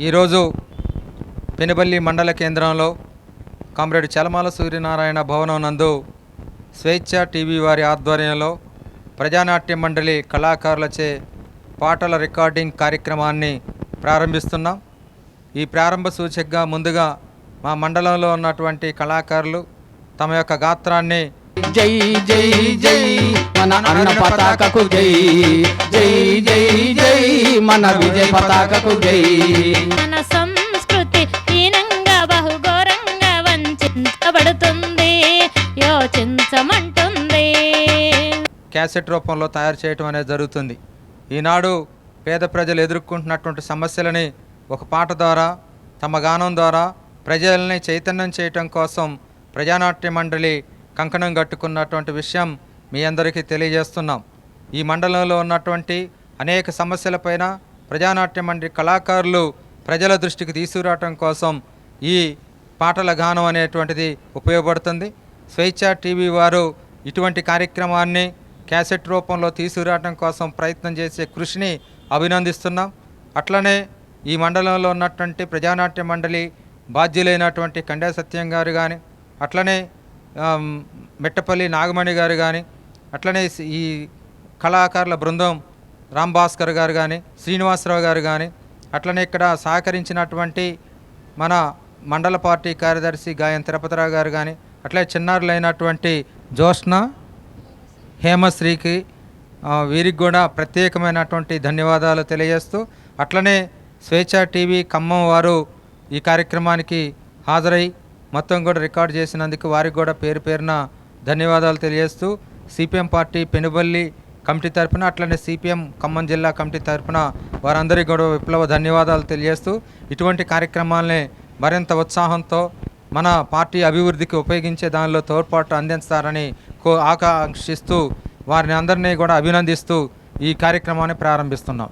ఈరోజు పెనుబల్లి మండల కేంద్రంలో కామ్రేడ్ చలమాల సూర్యనారాయణ భవనం నందు స్వేచ్ఛ టీవీ వారి ఆధ్వర్యంలో ప్రజానాట్య మండలి కళాకారులచే పాటల రికార్డింగ్ కార్యక్రమాన్ని ప్రారంభిస్తున్నాం. ఈ ప్రారంభ సూచకగా ముందుగా మా మండలంలో ఉన్నటువంటి కళాకారులు తమ యొక్క గాత్రాన్ని జై జై జై మన అన్న పతాకకు జై జై మన విజయ పతాకకు జై మన సంస్కృతి హీనంగా బహుఘోరంగా వంచబడుతుంది యోచించమంటుంది. క్యాసెట్ రూపంలో తయారు చేయటం అనేది జరుగుతుంది. ఈనాడు పేద ప్రజలు ఎదుర్కొంటున్నటువంటి సమస్యలని ఒక పాట ద్వారా తమ గానం ద్వారా ప్రజల్ని చైతన్యం చేయటం కోసం ప్రజానాట్య మండలి కంకణం కట్టుకున్నటువంటి విషయం మీ అందరికీ తెలియజేస్తున్నాం. ఈ మండలంలో ఉన్నటువంటి అనేక సమస్యలపైన ప్రజానాట్య మండలి కళాకారులు ప్రజల దృష్టికి తీసుకురావటం కోసం ఈ పాటల గానం అనేటువంటిది ఉపయోగపడుతుంది. స్వేచ్ఛ టీవీ వారు ఇటువంటి కార్యక్రమాన్ని క్యాసెట్ రూపంలో తీసుకురావడం కోసం ప్రయత్నం చేసే కృషిని అభినందిస్తున్నాం. అట్లనే ఈ మండలంలో ఉన్నటువంటి ప్రజానాట్య మండలి బాధ్యులైనటువంటి కండా సత్యం గారు కానీ అట్లనే మెట్టపల్లి నాగమణి గారు కానీ అట్లనే ఈ కళాకారుల బృందం రామ్ భాస్కర్ గారు కానీ శ్రీనివాసరావు గారు కానీ అట్లనే ఇక్కడ సహకరించినటువంటి మన మండల పార్టీ కార్యదర్శి గాయం తిరుపతిరావు గారు కానీ అట్లే చిన్నారులైనటువంటి జోష్న హేమశ్రీకి వీరికి కూడా ప్రత్యేకమైనటువంటి ధన్యవాదాలు తెలియజేస్తూ అట్లనే స్వేచ్ఛ టీవీ ఖమ్మం వారు ఈ కార్యక్రమానికి హాజరై మొత్తం కూడా రికార్డ్ చేసినందుకు వారికి కూడా పేరు పేరున ధన్యవాదాలు తెలియజేస్తూ సిపిఎం పార్టీ పెనుబల్లి కమిటీ తరపున అట్లనే సిపిఎం ఖమ్మం జిల్లా కమిటీ తరపున వారందరికీ కూడా విప్లవ ధన్యవాదాలు తెలియజేస్తూ ఇటువంటి కార్యక్రమాలని మరింత ఉత్సాహంతో మన పార్టీ అభివృద్ధికి ఉపయోగించే దానిలో తోడ్పాటు అందిస్తారని కో ఆకాంక్షిస్తూ వారిని అందరినీ కూడా అభినందిస్తూ ఈ కార్యక్రమాన్ని ప్రారంభిస్తున్నాం.